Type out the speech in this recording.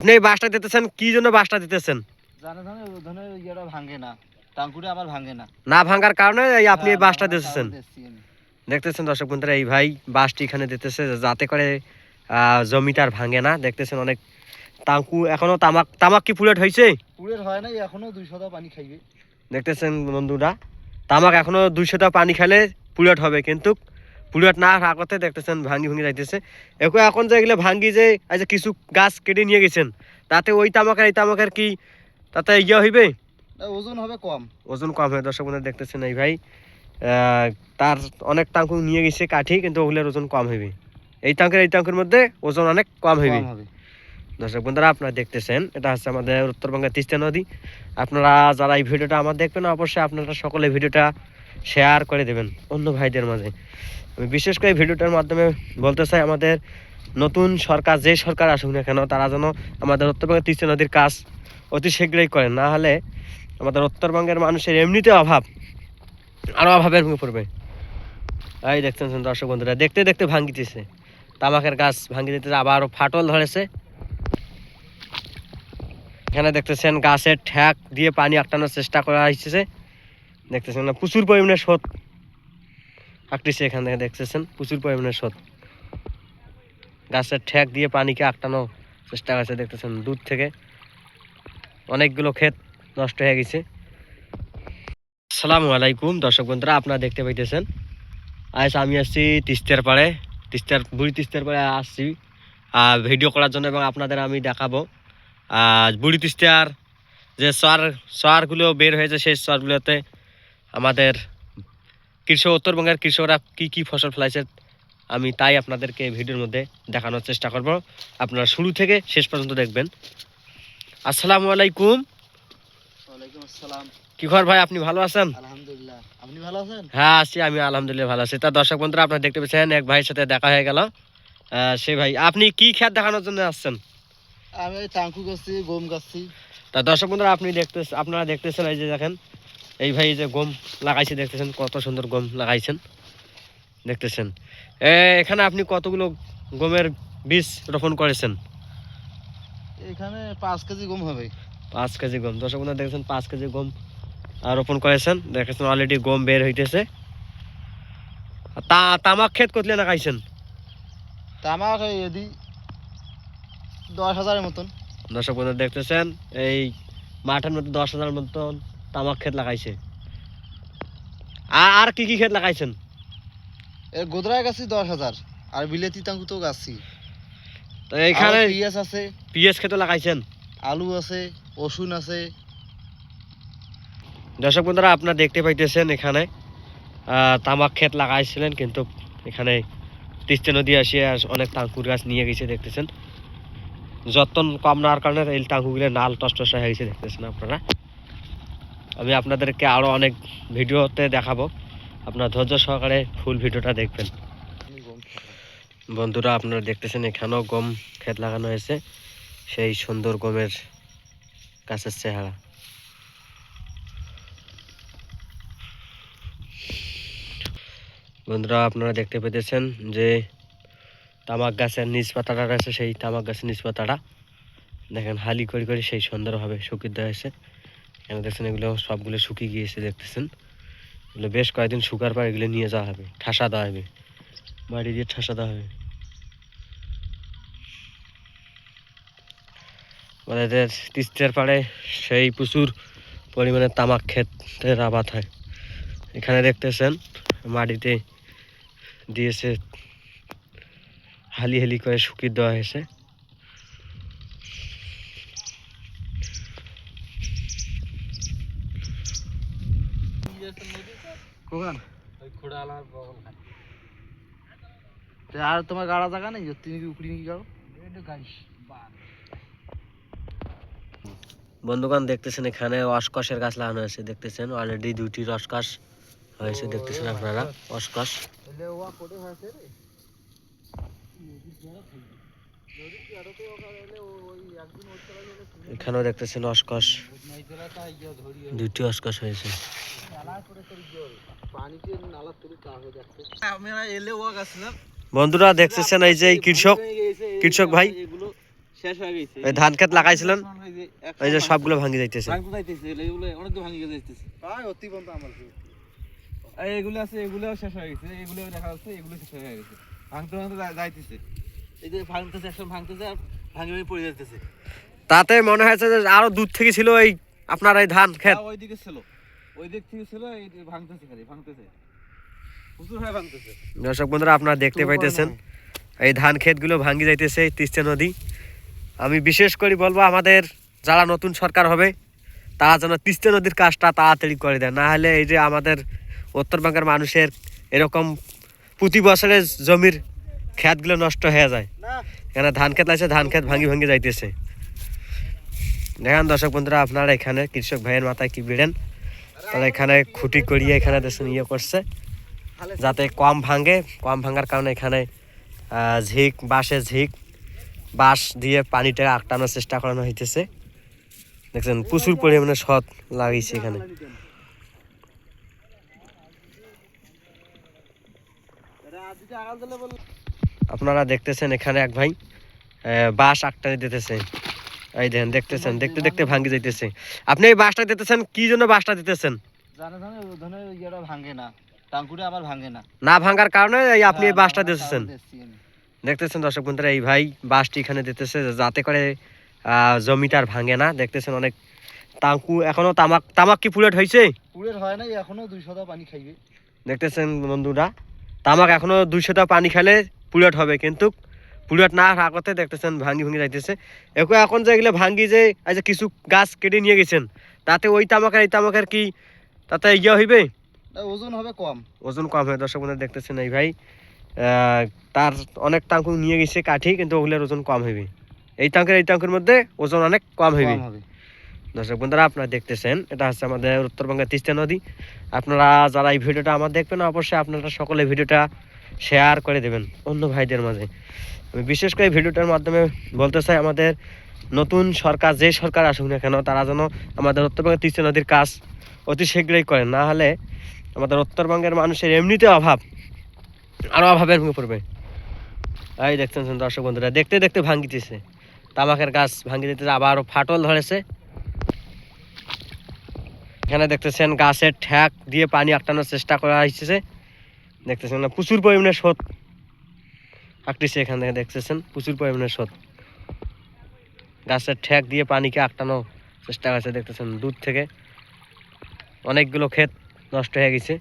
আপনি এই বাসটা দিতেছেন কি জন্য বাসটা দিতেছেন? না। ভাঙার কারণে আপনি এই বাসটা দিতেছেন। দেখতেছেন দর্শক বন্ধুরা এই ভাই বাসটি এখানে দিতেছে যাতে করে আহ, জমিটা আর ভাঙে না। দেখতেছেন অনেক তাঁকু এখনও তামাক তামাক কি পুলেট হয়েছে? হয় নাই এখনও দুইশো পানি খাইবে। দেখতেছেন বন্ধুরা তামাক এখনও দুইশোটা পানি খেলে পুলেট হবে কিন্তু পুলেট না আগতে দেখতেছেন ভাঙ্গি ভাঙ্গি যাইতেছে। এখন এখন যে এগুলো ভাঙ্গি যে যে কিছু গাছ কেটে নিয়ে গেছেন তাতে ওই তামাকের এই তামাকের কি তাতে ইয়ে হইবে? ওজন হবে কম। ওজন কম হয় দর্শক বন্ধুরা দেখতেছেন এই ভাই। তার অনেক টাঙ্কু নিয়ে গেছে কাঠি কিন্তু ওগুলোর ওজন কম হইবে। এই টাঙ্কের এই টাঙ্কের মধ্যে ওজন অনেক কম হইবে। দর্শক বন্ধুরা আপনারা দেখতেছেন এটা হচ্ছে আমাদের উত্তরবঙ্গের তিস্তা নদী। আপনারা যারা এই ভিডিওটা আমার দেখবেন অবশ্যই আপনারা সকলে ভিডিওটা শেয়ার করে দেবেন অন্য ভাইদের মাঝে। আমি বিশেষ করে ভিডিওটার মাধ্যমে বলতে চাই, আমাদের নতুন সরকার যে সরকার আসুক না কেন, তারা যেন আমাদের উত্তরবঙ্গের তিস্তা নদীর কাজ অতি শীঘ্রই করেন না হলে আমাদের উত্তরবঙ্গের মানুষের এমনিতে অভাব আরও অভাবের মুখে পড়বে। এই দেখছেন দর্শক বন্ধুরা, দেখতে দেখতে ভাঙ্গিতেছে। তামাকের গাছ ভাঙ্গি দিতেছে, আবার ফাটল ধরেছে। এখানে দেখতেছেন গাছের ঠ্যাক দিয়ে পানি আটকানোর চেষ্টা করা হয়েছে দেখতেছেন প্রচুর পরিমাণে স্রোত আঁকতেছে এখান থেকে দেখতেছেন, প্রচুর পরিমাণে স্রোত। গাছের ঠ্যাক দিয়ে পানিকে আটকানোর চেষ্টা করছে, দেখতেছেন, দূর থেকে। অনেকগুলো ক্ষেত নষ্ট হয়ে গেছে। আসসালামু আলাইকুম, দর্শক বন্ধুরা, আপনারা দেখতে পাইতেছেন। আজ আমি আসছি তিস্তার পাড়ে, তিস্তার, বুড়ি তিস্তার পাড়ে আসছি। ভিডিও করার জন্য এবং আপনাদের আমি দেখাবো। বুড়ি তিস্তার যে সার, সারগুলো বের হয়েছে, সেই সারগুলোতে আমাদের কৃষক উত্তরবঙ্গের কৃষকরা কি কি ফসল ফলাইছে আমি তাই আপনাদেরকে ভিডিওর মধ্যে দেখানোর চেষ্টা করব। আপনারা শুরু থেকে শেষ পর্যন্ত দেখবেন। আসসালামু আলাইকুম। কি খবর ভাই আপনি ভালো আছেন? আলহামদুলিল্লাহ। আপনি ভালো আছেন? হ্যাঁ আছি আমি আলহামদুলিল্লাহ ভালো আছি। তা দর্শক বন্ধুরা আপনারা দেখতে পেয়েছেন এক ভাইয়ের সাথে দেখা হয়ে গেল। সে ভাই আপনি কি খেত দেখানোর জন্য আসছেন? আমি টাঙ্কু গাছি গম গাছি তা দর্শক বন্ধুরা আপনি দেখতে আপনারা দেখতেছেন এই যে দেখেন এই ভাই যে গম লাগাইছে দেখতেছেন কত সুন্দর গম লাগাইছেন? দেখতেছেন। এখানে আপনি কতগুলো গমের বীজ রোপণ করেছেন? এখানে পাঁচ কেজি গম হবে। পাঁচ কেজি গম। দর্শক দেখছেন পাঁচ কেজি গম রোপণ করেছেন। দেখেছেন অলরেডি গম বের হইতেছে। তা তামাক ক্ষেত করলে লাগাইছেন? তামাক এদি দশ হাজারের মতন। দর্শক বন্ধুরা দেখতেছেন এই মাঠের মধ্যে দশ হাজার মতন তামাক ক্ষেত লাগাইছে। আর কি কি ক্ষেত লাগাইছেন? এর গোদরায় গাছি দশ হাজার আর বিলেতি টাঙ্কু তো গাছি। তো আবার পিঁয়াজ আছে। পিএস ক্ষেত লাগাইছেন? আলু আছে রসুন আছে। দর্শক বন্ধুরা আপনারা দেখতে পাইতেছেন এখানে আহ, তামাক ক্ষেত লাগাইছিলেন কিন্তু এখানে তিস্তা নদী আসিয়ে আস- অনেক তাঙ্কুর গাছ নিয়ে গেছে দেখতেছেন। যত্ন কম নেওয়ার কারণে এই তাঙ্কুগুলো নাল টস টস হয়ে গেছে দেখতেছেন আপনারা। আমি আপনাদেরকে আরও অনেক ভিডিওতে দেখাবো। আপনারা ধৈর্য সহকারে ফুল ভিডিওটা দেখবেন। বন্ধুরা, আপনারা দেখতেছেন এখানেও গম ক্ষেত লাগানো হয়েছে। সেই সুন্দর গমের গাছের চেহারা। বন্ধুরা, আপনারা দেখতে পেতেছেন যে তামাক গাছের নিচ পাতাটা রয়েছে, সেই তামাক গাছের নিচ পাতাটা। দেখেন, হালি করে করে সেই সুন্দরভাবে শুকিয়ে দেওয়া হয়েছে। এখানে দেখছেন এগুলো সবগুলো শুকিয়ে গিয়েছে, দেখতেছেন? এগুলো বেশ কয়েকদিন শুকার পর এগুলো নিয়ে যাওয়া হবে, ঠাসা দেওয়া হবে, বাড়ি দিয়ে ঠাসা দেওয়া হবে। আমাদের তিস্তার পাড়ে সেই প্রচুর পরিমাণে তামাক ক্ষেতের আবাদ হয়। এখানে দেখতেছেন, মাটিতে দিয়েছে হালি হালি করে শুকিয়ে দেওয়া হয়েছে। আর তোমার গাড়া জায়গা নেই? তুমি কি উপরি নাকি গাড়ো বন্ধুগণ দেখতেছেন এখানে অসকসের গাছ লাগানো হয়েছে। দেখতেছেন অলরেডি দুটি রসকস হয়েছে দেখতেছেন আপনারা অসকস এখানেও দেখতেছেন অসকস। দুইটি অসকস হয়েছে। বন্ধুরা, দেখতেছেন এই যে কৃষক কৃষক ভাই। ধান খেত লাগাইছিলেন। এই যে সবগুলো ভাঙি যাইতেছে। এগুলো এগুলো আছে, এগুলোও শেষ হয়ে গেছে এগুলো দেখা যাচ্ছে, এগুলো শেষ হয়ে গেছে। ভাঙতে ভাঙতে যাইতেছে। এই যে ভাঙতেছে একসময় ভাঙতেছে আর ভাঙে ভাঙে পড়ে যাইতেছে। তাতে মনে হয়েছে যে আরও দূর থেকে ছিল এই আপনার এই ধান ক্ষেত। ওই দিকে ছিল। ওই দিক থেকে ছিল এই ভাঙতেছে খালি ভাঙতেছে। দর্শক বন্ধুরা আপনারা দেখতে পাইতেছেন এই ধান ক্ষেতগুলো ভাঙ্গি যাইতেছে তিস্তা নদী। আমি বিশেষ করে বলব আমাদের যারা নতুন সরকার হবে তারা যেন তিস্তা নদীর কাজটা তাড়াতাড়ি করে দেয়। না হলে এই যে আমাদের উত্তরবঙ্গের মানুষের এরকম প্রতি বছরের জমির ক্ষেতগুলো নষ্ট হয়ে যায়। এখানে ধান ক্ষেত আছে ধান ক্ষেত ভাঙি ভাঙি যাইতেছে। দেখেন দর্শক বন্ধুরা আপনারা এখানে কৃষক ভাইয়ের মাথায় কি বিড়েন? তারা এখানে খুঁটি করিয়ে এখানে দেখুন ইয়ে করছে যাতে কম ভাঙে কম ভাঙার কারণে এখানে ঝিক বাঁশের ঝিক বাঁশ দিয়ে পানিটা আটকানোর চেষ্টা করানো হইতেছে। দেখছেন প্রচুর পরিমাণে সৎ লাগিয়েছে এখানে। আপনারা দেখতেছেন এখানে এক ভাই বাঁশ আটটানি দিতেছে। এই দেখেন দেখতেছেন দেখতে দেখতে ভাঙ্গি যাইতেছে। আপনি এই বাঁশটা দিতেছেন কি জন্য বাঁশটা দিতেছেন? না। টাঙ্কুরে আবার ভাঙে না। না ভাঙার কারণে এই আপনি এই বাঁশটা দিতেছেন। দেখতেছেন দর্শক বন্ধুরা এই ভাই বাঁশটি এখানে দিতেছে যাতে করে আহ, জমিটা আর ভাঙে না। দেখতেছেন অনেক তাঁকু এখনও তামাক তামাক কি পুলেট হয়েছে? হয় এখনও পানি খাইবে। দেখতেছেন বন্ধুরা তামাক এখনও দুইশোটা পানি খেলে পুলেট হবে কিন্তু পুলেট না আগতে দেখতেছেন ভাঙ্গি ভাঙ্গি যাইতেছে। এখন এখন যে এগুলো ভাঙ্গি যে যে কিছু গাছ কেটে নিয়ে গেছেন তাতে ওই তামাকের এই তামাকের কি তাতে ইয়ে হইবে? ওজন হবে কম। ওজন কম হয় দর্শক বন্ধুরা দেখতেছেন এই ভাই। আহ, তার অনেক টাঙ্কু নিয়ে গেছে কাঠি কিন্তু ওগুলোর ওজন কম হইবে। এই টাঙ্কের এই টাঙ্কের মধ্যে ওজন অনেক কম হইবে। দর্শক বন্ধুরা আপনারা দেখতেছেন এটা হচ্ছে আমাদের উত্তরবঙ্গের তিস্তা নদী। আপনারা যারা এই ভিডিওটা আমার দেখবেন অবশ্যই আপনারা সকলে ভিডিওটা শেয়ার করে দেবেন অন্য ভাইদের মাঝে। আমি বিশেষ করে ভিডিওটার মাধ্যমে বলতে চাই, আমাদের নতুন সরকার, যে সরকার আসুক না কেন, তারা যেন আমাদের উত্তরবঙ্গের তিস্তা নদীর কাজ অতি শীঘ্রই করেন না হলে আমাদের উত্তরবঙ্গের মানুষের এমনিতে অভাব আরও অভাবের মুখে পড়বে। এই দেখছেন দর্শক বন্ধুরা, দেখতে দেখতে ভাঙ্গিতেছে তামাকের গাছ ভাঙ্গি দিতেছে আবারও ফাটল ধরেছে। এখানে দেখতেছেন গাছের ঠ্যাক দিয়ে পানি আটকানোর চেষ্টা করা হয়েছে দেখতেছেন না, প্রচুর পরিমাণে স্রোত আঁকতেছে এখান থেকে, দেখতেছেন? প্রচুর পরিমাণে স্রোত গাছের ঠ্যাক দিয়ে পানিকে আটকানোর চেষ্টা করছে, দেখতেছেন? দূর থেকে অনেকগুলো ক্ষেত নষ্ট হয়ে গেছে।